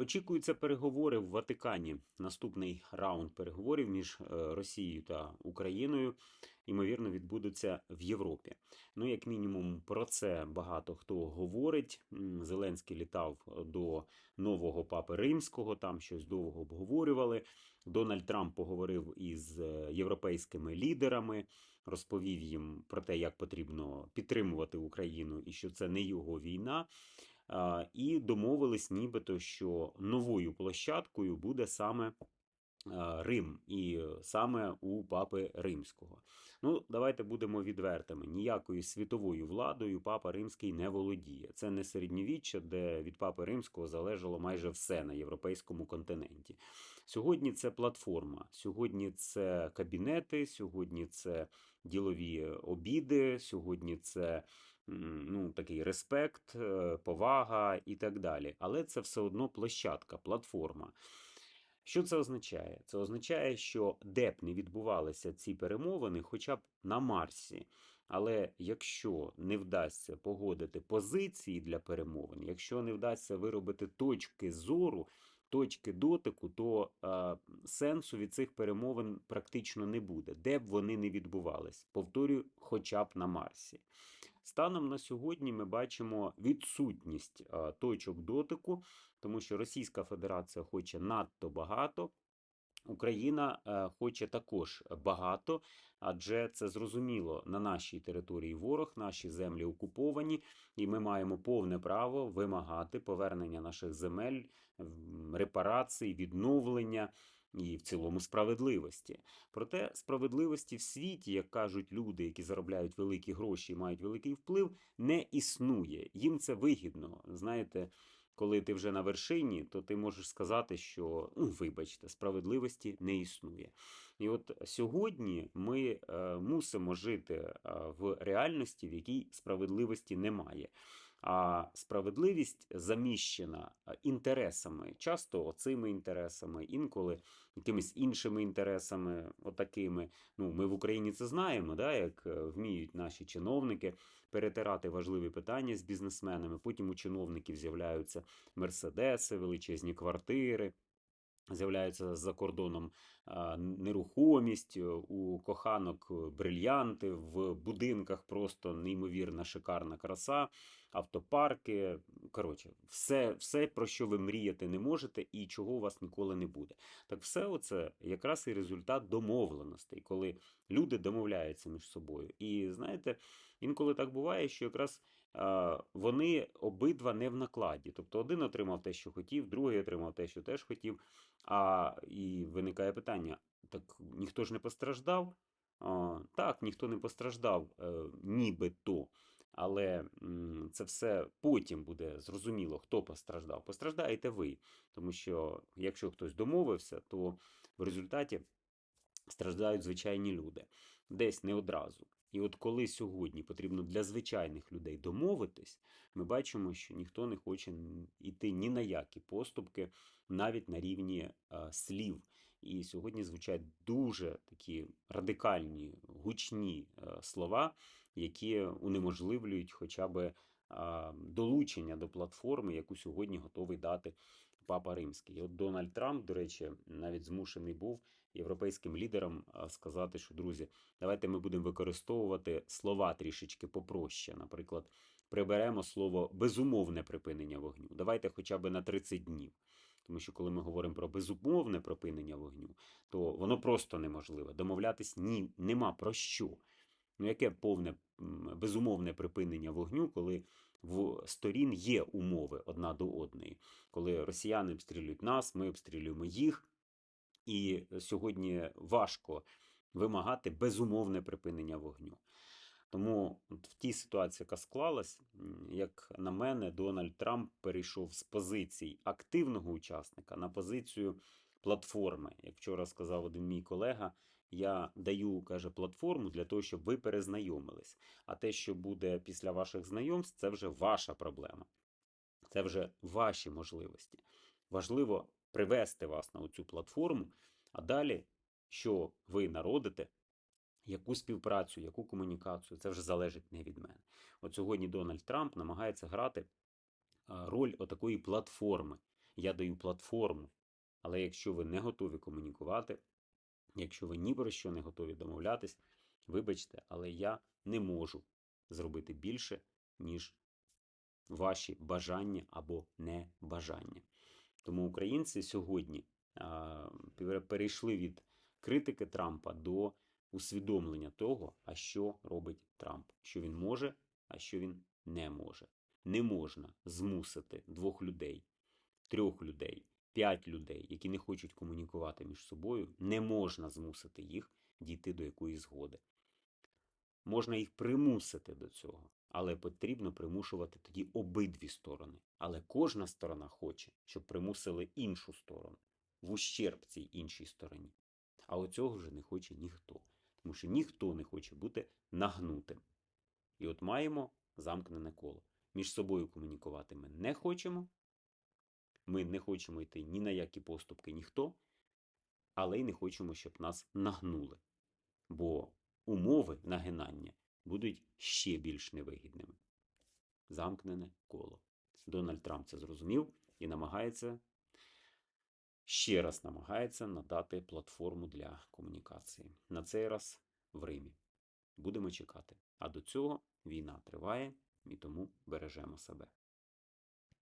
Очікуються переговори в Ватикані. Наступний раунд переговорів між е, Росією та Україною, ймовірно, відбудуться в Європі. Ну, як мінімум, про це багато хто говорить. Зеленський літав до нового папи римського, там щось довго обговорювали. Дональд Трамп поговорив із е, європейськими лідерами, розповів їм про те, як потрібно підтримувати Україну і що це не його війна. І домовились, нібито, що новою площадкою буде саме Рим, і е, саме у папи римського. Ну, давайте будемо відвертими. Ніякою світовою владою папа римський не володіє. Це не середньовіччя, де від папи римського залежало майже все на європейському континенті. Сьогодні це платформа, сьогодні це кабінети, сьогодні це ділові обіди, сьогодні це ну, такий респект, е, повага і так далі. Але це все одно площадка, платформа. Що це означає? Це означає, що де б не відбувалися ці перемовини, хоча б на Марсі. Але якщо не вдасться погодити позиції для перемовин, якщо не вдасться виробити точки зору, точки дотику, то е, сенсу від цих перемовин практично не буде, де б вони не відбувались. Повторюю, хоча б на Марсі. Станом на сьогодні ми бачимо відсутність е, точок дотику, тому що Російська Федерація хоче надто багато. Україна е, хоче також багато, адже це зрозуміло на нашій території ворог, наші землі окуповані, і ми маємо повне право вимагати повернення наших земель, репарацій, відновлення і в цілому справедливості. Проте справедливості в світі, як кажуть люди, які заробляють великі гроші і мають великий вплив, не існує. Їм це вигідно. Знаєте, коли ти вже на вершині, то ти можеш сказати, що ну, вибачте, справедливості не існує. І от сьогодні ми е, мусимо жити е, в реальності, в якій справедливості немає. А справедливість заміщена інтересами, часто оцими інтересами, інколи якимись іншими інтересами, отакими. Ну, ми в Україні це знаємо, да, як е, вміють наші чиновники перетирати важливі питання з бізнесменами. Потім у чиновників з'являються мерседеси, величезні квартири. З'являється за кордоном нерухомість, е, у коханок е, брильянти, в будинках просто неймовірна шикарна краса, автопарки. Коротше, все, все, про що ви мріяти не можете і чого у вас ніколи не буде. Так все оце якраз і результат домовленостей, коли люди домовляються між собою. І знаєте, інколи так буває, що якраз вони обидва не в накладі. Тобто один отримав те, що хотів, другий отримав те, що теж хотів. А і виникає питання: так ніхто ж не постраждав? А, так, ніхто не постраждав, е, нібито. Але це все потім буде зрозуміло, хто постраждав. Постраждаєте ви. Тому що якщо хтось домовився, то в результаті страждають звичайні люди. Десь не одразу. І от коли сьогодні потрібно для звичайних людей домовитись, ми бачимо, що ніхто не хоче йти ні на які поступки, навіть на рівні е, слів. І сьогодні звучать дуже такі радикальні, гучні е, слова, які унеможливлюють хоча б а, долучення до платформи, яку сьогодні готовий дати Папа Римський. І от Дональд Трамп, до речі, навіть змушений був європейським лідерам сказати, що друзі, давайте ми будемо використовувати слова трішечки попроще. Наприклад, приберемо слово безумовне припинення вогню. Давайте хоча б на 30 днів. Тому що коли ми говоримо про безумовне припинення вогню, то воно просто неможливе. Домовлятись ні, нема про що. Ну, яке повне безумовне припинення вогню, коли в сторін є умови одна до одної, коли росіяни обстрілюють нас, ми обстрілюємо їх, і сьогодні важко вимагати безумовне припинення вогню. Тому в тій ситуації, яка склалась, як на мене, Дональд Трамп перейшов з позицій активного учасника на позицію платформи. Як вчора сказав один мій колега, я даю, каже, платформу для того, щоб ви перезнайомились. А те, що буде після ваших знайомств, це вже ваша проблема. Це вже ваші можливості. Важливо привести вас на цю платформу, а далі, що ви народите, яку співпрацю, яку комунікацію, це вже залежить не від мене. От сьогодні Дональд Трамп намагається грати роль отакої платформи, я даю платформу. Але якщо ви не готові комунікувати, якщо ви ні про що не готові домовлятись, вибачте, але я не можу зробити більше, ніж ваші бажання або небажання. Тому українці сьогодні перейшли від критики Трампа до усвідомлення того, а що робить Трамп, що він може, а що він не може. Не можна змусити двох людей, трьох людей, п'ять людей, які не хочуть комунікувати між собою, не можна змусити їх дійти до якоїсь згоди. Можна їх примусити до цього, але потрібно примушувати тоді обидві сторони. Але кожна сторона хоче, щоб примусили іншу сторону в ущерб цій іншій стороні. А оцього вже не хоче ніхто, тому що ніхто не хоче бути нагнутим. І от маємо замкнене коло. Між собою комунікувати ми не хочемо. Ми не хочемо йти ні на які поступки ніхто, але й не хочемо, щоб нас нагнули. Бо умови нагинання будуть ще більш невигідними. Замкнене коло. Дональд Трамп це зрозумів і намагається ще раз намагається надати платформу для комунікації. На цей раз в Римі. Будемо чекати. А до цього війна триває і тому бережемо себе.